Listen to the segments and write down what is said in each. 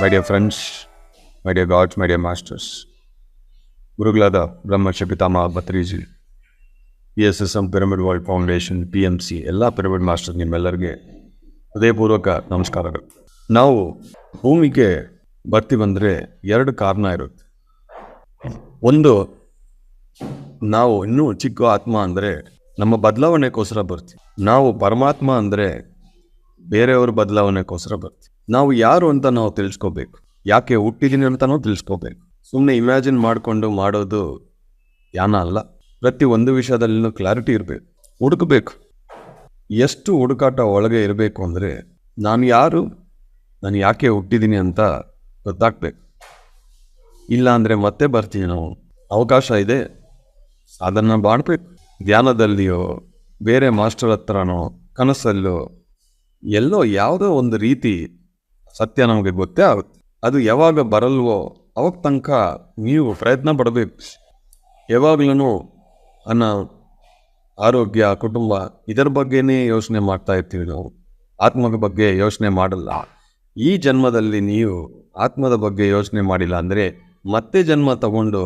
My dear friends my dear gods my dear masters ಗುರುಗಳಾದ Brahmarshi Pitamaha Patriji P S S M pyramid world foundation P M C ಎಲ್ಲ pyramid master ನಿಮ್ಮೆಲ್ಲರಿಗೆ ಹೃದಯಪೂರ್ವಕ ನಮಸ್ಕಾರಗಳು. ನಾವು ಭೂಮಿಗೆ ಬರ್ತೀವಂದರೆ ಎರಡು ಕಾರಣ ಇರುತ್ತೆ. ಒಂದು, ನಾವು ಇನ್ನೂ ಚಿಕ್ಕ ಆತ್ಮ ಅಂದರೆ ನಮ್ಮ ಬದಲಾವಣೆಗೋಸ್ಕರ ಬರ್ತೀವಿ. ನಾವು ಪರಮಾತ್ಮ ಅಂದರೆ ಬೇರೆಯವ್ರ ಬದಲಾವಣೆಗೋಸ್ಕರ ಬರ್ತೀವಿ ನಾವು ಯಾರು ಅಂತ ನಾವು ತಿಳಿಸ್ಕೋಬೇಕು. ಯಾಕೆ ಹುಟ್ಟಿದ್ದೀನಿ ಅಂತ ನಾವು ತಿಳಿಸ್ಕೋಬೇಕು. ಸುಮ್ಮನೆ ಇಮ್ಯಾಜಿನ್ ಮಾಡಿಕೊಂಡು ಮಾಡೋದು ಯಾನ ಅಲ್ಲ. ಪ್ರತಿ ಒಂದು ವಿಷಯದಲ್ಲಿನೂ ಕ್ಲಾರಿಟಿ ಇರಬೇಕು. ಹುಡುಕಬೇಕು. ಎಷ್ಟು ಹುಡುಕಾಟ ಒಳಗೆ ಇರಬೇಕು ಅಂದರೆ ನಾನು ಯಾರು, ನಾನು ಯಾಕೆ ಹುಟ್ಟಿದ್ದೀನಿ ಅಂತ ಗೊತ್ತಾಗ್ಬೇಕು. ಇಲ್ಲ ಅಂದರೆ ಮತ್ತೆ ಬರ್ತೀವಿ ನಾವು. ಅವಕಾಶ ಇದೆ. ಅದನ್ನು ಮಾಡಬೇಕು. ಧ್ಯಾನದಲ್ಲಿಯೋ, ಬೇರೆ ಮಾಸ್ಟರ್ ಹತ್ರನೋ, ಕನಸಲ್ಲೋ ಎಲ್ಲೋ ಯಾವುದೋ ಒಂದು ರೀತಿ ಸತ್ಯ ನಮಗೆ ಗೊತ್ತೇ ಆಗುತ್ತೆ. ಅದು ಯಾವಾಗ ಬರಲ್ವೋ ಅವಾಗ ತನಕ ನೀವು ಪ್ರಯತ್ನ ಪಡಬೇಕು. ಯಾವಾಗಲೂ ಅನ್ನ, ಆರೋಗ್ಯ, ಕುಟುಂಬ ಇದರ ಬಗ್ಗೆನೇ ಯೋಚನೆ ಮಾಡ್ತಾ ಇರ್ತೀವಿ ನಾವು. ಆತ್ಮದ ಬಗ್ಗೆ ಯೋಚನೆ ಮಾಡಲ್ಲ. ಈ ಜನ್ಮದಲ್ಲಿ ನೀವು ಆತ್ಮದ ಬಗ್ಗೆ ಯೋಚನೆ ಮಾಡಿಲ್ಲ ಅಂದರೆ ಮತ್ತೆ ಜನ್ಮ ತಗೊಂಡು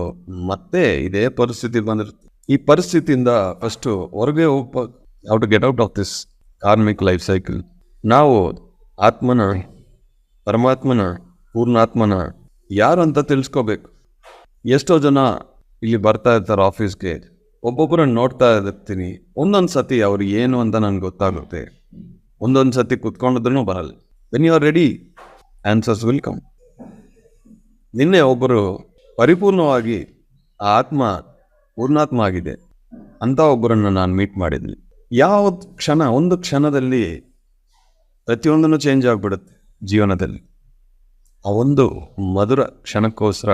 ಮತ್ತೆ ಇದೇ ಪರಿಸ್ಥಿತಿ ಬಂದಿರುತ್ತೆ. ಈ ಪರಿಸ್ಥಿತಿಯಿಂದ ಫಸ್ಟು ಹೊರಗೆ ಹೋಗ್ಬೇಕು how to get out of this karmic life cycle ನಾವು ಆತ್ಮನ ಪರಮಾತ್ಮನ ಪೂರ್ಣಾತ್ಮನ ಯಾರು ಅಂತ ತಿಳಿಸ್ಕೋಬೇಕು. ಎಷ್ಟೋ ಜನ ಇಲ್ಲಿ ಬರ್ತಾ ಇರ್ತಾರೆ ಆಫೀಸ್ಗೆ, ಒಬ್ಬೊಬ್ಬರನ್ನು ನೋಡ್ತಾ ಇರ್ತೀನಿ. ಒಂದೊಂದು ಸತಿ ಅವ್ರು ಏನು ಅಂತ ನನಗೆ ಗೊತ್ತಾಗುತ್ತೆ. ಒಂದೊಂದು ಸತಿ ಕುತ್ಕೊಂಡಿದ್ರೂ ಬರಲ್ಲ. When you are ready answers will come ನಿನ್ನೆ ಒಬ್ಬರು ಪರಿಪೂರ್ಣವಾಗಿ ಆ ಆತ್ಮ, ಪೂರ್ಣಾತ್ಮ ಆಗಿದೆ ಅಂತ ಒಬ್ಬರನ್ನು ನಾನು ಮೀಟ್ ಮಾಡಿದ್ನಿ. ಯಾವ ಕ್ಷಣ, ಒಂದು ಕ್ಷಣದಲ್ಲಿ ಪ್ರತಿಯೊಂದನ್ನು ಚೇಂಜ್ ಆಗಿಬಿಡುತ್ತೆ ಜೀವನದಲ್ಲಿ. ಆ ಒಂದು ಮಧುರ ಕ್ಷಣಕ್ಕೋಸ್ಕರ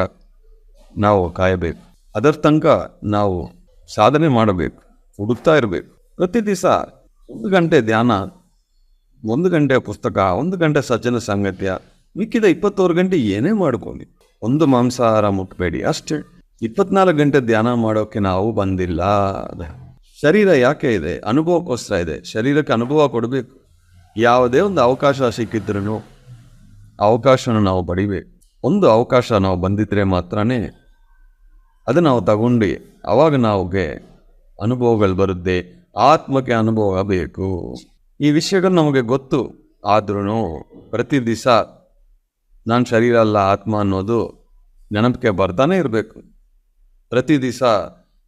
ನಾವು ಕಾಯಬೇಕು. ಅದರ ತನಕ ನಾವು ಸಾಧನೆ ಮಾಡಬೇಕು, ಹುಡುಕ್ತಾ ಇರಬೇಕು. ಪ್ರತಿ ದಿವಸ ಒಂದು ಗಂಟೆ ಧ್ಯಾನ, ಒಂದು ಗಂಟೆ ಪುಸ್ತಕ, ಒಂದು ಗಂಟೆ ಸಜ್ಜನ ಸಾಂಗತ್ಯ ಮಿಕ್ಕಿದ ಇಪ್ಪತ್ತೋರು ಗಂಟೆ ಏನೇ ಮಾಡ್ಕೊಳ್ಳಿ. ಒಂದು ಮಾಂಸಾಹಾರ ಮುಟ್ಟಬೇಡಿ ಅಷ್ಟೇ. ಇಪ್ಪತ್ನಾಲ್ಕು ಗಂಟೆ ಧ್ಯಾನ ಮಾಡೋಕ್ಕೆ ನಾವು ಬಂದಿಲ್ಲ. ಶರೀರ ಯಾಕೆ ಇದೆ? ಅನುಭವಕ್ಕೋಸ್ಕರ ಇದೆ. ಶರೀರಕ್ಕೆ ಅನುಭವ ಕೊಡಬೇಕು. ಯಾವುದೇ ಒಂದು ಅವಕಾಶ ಸಿಕ್ಕಿದ್ರೂ ಅವಕಾಶನ ನಾವು ಪಡಿಬೇಕು ಒಂದು ಅವಕಾಶ ನಾವು ಬಂದಿದ್ರೆ ಮಾತ್ರನೇ ಅದು ನಾವು ತಗೊಂಡು ಅವಾಗ ನಾವುಗೆ ಅನುಭವಗಳು ಬರುತ್ತೆ, ಆತ್ಮಕ್ಕೆ ಅನುಭವ ಬೇಕು ಈ ವಿಷಯಗಳು ನಮಗೆ ಗೊತ್ತು. ಆದ್ರೂ ಪ್ರತಿ ದಿವಸ ನಾನು ಶರೀರ ಅಲ್ಲ, ಆತ್ಮ ಅನ್ನೋದು ನೆನಪಿಗೆ ಬರ್ತಾನೆ ಇರಬೇಕು. ಪ್ರತಿ ದಿವಸ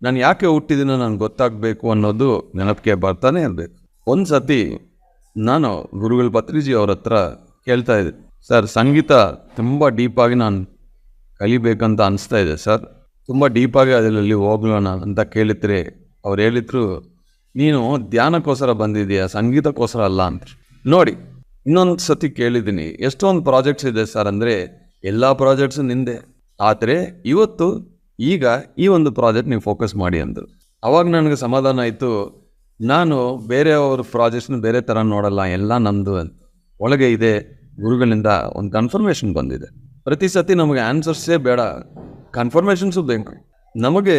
ನಾನು ಯಾಕೆ ಹುಟ್ಟಿದ್ದೀನೋ ನನಗೆ ಗೊತ್ತಾಗಬೇಕು ಅನ್ನೋದು ನೆನಪಿಗೆ ಬರ್ತಾನೆ ಇರಬೇಕು. ಒಂದು ಸತಿ ನಾನು ಗುರುಗಳ ಪತ್ರಿಜಿ ಅವ್ರ ಹತ್ರ ಕೇಳ್ತಾ ಇದ್ದೆ. ಸರ್, ಸಂಗೀತ ತುಂಬ ಡೀಪಾಗಿ ನಾನು ಕಲಿಬೇಕಂತ ಅನಿಸ್ತಾ ಇದೆ ಸರ್. ತುಂಬ ಡೀಪಾಗಿ ಅದರಲ್ಲಿ ಹೋಗ್ಲೋಣ ಅಂತ ಕೇಳಿದ್ರೆ ಅವ್ರು ಹೇಳಿದ್ರು, ನೀನು ಧ್ಯಾನಕ್ಕೋಸ್ಕರ ಬಂದಿದೆಯಾ ಸಂಗೀತಕ್ಕೋಸ್ಕರ ಅಲ್ಲ? ಅಂತ ನೋಡಿ, ಇನ್ನೊಂದು ಸತಿ ಕೇಳಿದ್ದೀನಿ, ಎಷ್ಟೊಂದು ಪ್ರಾಜೆಕ್ಟ್ಸ್ ಇದೆ ಸರ್ ಅಂದರೆ ಎಲ್ಲ ಪ್ರಾಜೆಕ್ಟ್ಸು ನಿಂದೆ. ಆದರೆ ಇವತ್ತು ಈಗ ಈ ಒಂದು ಪ್ರಾಜೆಕ್ಟ್ ನೀವು ಫೋಕಸ್ ಮಾಡಿ ಅಂದರು. ಅವಾಗ ನನಗೆ ಸಮಾಧಾನ ಆಯಿತು ನಾನು ಬೇರೆಯವ್ರ ಪ್ರಾಜೆಕ್ಟ್ಸ್ನ ಬೇರೆ ಥರ ನೋಡಲ್ಲ, ಎಲ್ಲ ನಮ್ಮದು ಒಳಗೆ ಇದೆ, ಗುರುಗಳಿಂದ ಒಂದು ಕನ್ಫರ್ಮೇಷನ್ ಬಂದಿದೆ. ಪ್ರತಿ ಸತಿ ನಮಗೆ ಆನ್ಸರ್ಸೇ ಬೇಡ ಕನ್ಫರ್ಮೇಷನ್ಸು ಬೇಕು. ನಮಗೆ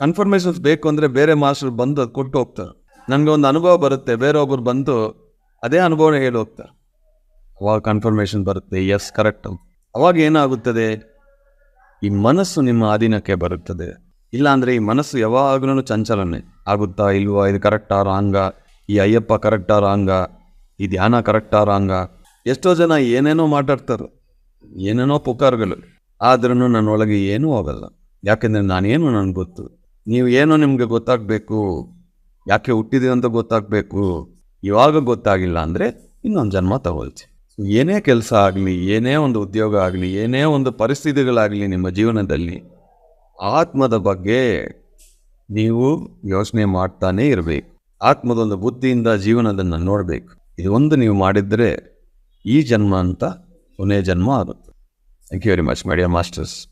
ಕನ್ಫರ್ಮೇಷನ್ಸ್ ಬೇಕು ಅಂದರೆ ಬೇರೆ ಮಾಸ್ಟರ್ ಬಂದು ಅದು ಕೊಟ್ಟು ಹೋಗ್ತಾರೆ. ನನಗೆ ಒಂದು ಅನುಭವ ಬರುತ್ತೆ ಬೇರೊಬ್ಬರು ಬಂದು ಅದೇ ಅನುಭವ ಹೇಳಿ ಹೋಗ್ತಾರೆ. ಅವಾಗ ಕನ್ಫರ್ಮೇಷನ್ ಬರುತ್ತೆ ಎಸ್ ಕರೆಕ್ಟ್ ಅವಾಗ ಏನಾಗುತ್ತದೆ? ಈ ಮನಸ್ಸು ನಿಮ್ಮ ಅಧೀನಕ್ಕೆ ಬರುತ್ತದೆ. ಇಲ್ಲ ಅಂದರೆ ಈ ಮನಸ್ಸು ಯಾವಾಗಲೂ ಚಂಚಲನೆ ಆಗುತ್ತಾ ಇಲ್ವಾ? ಇದು ಕರೆಕ್ಟಾ, ರಾಂಗ? ಈ ಅಯ್ಯಪ್ಪ ಕರೆಕ್ಟಾ, ರಾಂಗ? ಈ ಧ್ಯಾನ ಕರೆಕ್ಟಾ, ರಾಂಗ? ಎಷ್ಟೋ ಜನ ಏನೇನೋ ಮಾತಾಡ್ತಾರೆ, ಏನೇನೋ ಪುಕಾರ್ಗಳು ಆದ್ರೂ ನನ್ನೊಳಗೆ ಏನೂ ಹೋಗಲ್ಲ ಯಾಕೆಂದರೆ ನಾನೇನು ನನಗೆ ಗೊತ್ತು? ನೀವು ಏನೋ ನಿಮಗೆ ಗೊತ್ತಾಗಬೇಕು? ಯಾಕೆ ಹುಟ್ಟಿದೀವಿ ಅಂತ ಗೊತ್ತಾಗಬೇಕು? ಇವಾಗ ಗೊತ್ತಾಗಿಲ್ಲ ಅಂದರೆ ಇನ್ನೊಂದು ಜನ್ಮ ತಗೊಳ್ತಿ. ಏನೇ ಕೆಲಸ ಆಗಲಿ, ಏನೇ ಒಂದು ಉದ್ಯೋಗ ಆಗಲಿ, ಏನೇ ಒಂದು ಪರಿಸ್ಥಿತಿಗಳಾಗಲಿ ನಿಮ್ಮ ಜೀವನದಲ್ಲಿ ಆತ್ಮದ ಬಗ್ಗೆ ನೀವು ಯೋಚನೆ ಮಾಡ್ತಾನೇ ಇರಬೇಕು. ಆತ್ಮದೊಂದು ಬುದ್ಧಿಯಿಂದ ಜೀವನದನ್ನು ನೋಡಬೇಕು. ಇದು ಒಂದು ನೀವು ಮಾಡಿದರೆ ಈ ಜನ್ಮ ಅಂತ ಕೊನೆಯ ಜನ್ಮ ಆಗುತ್ತೆ. Thank you very much my dear masters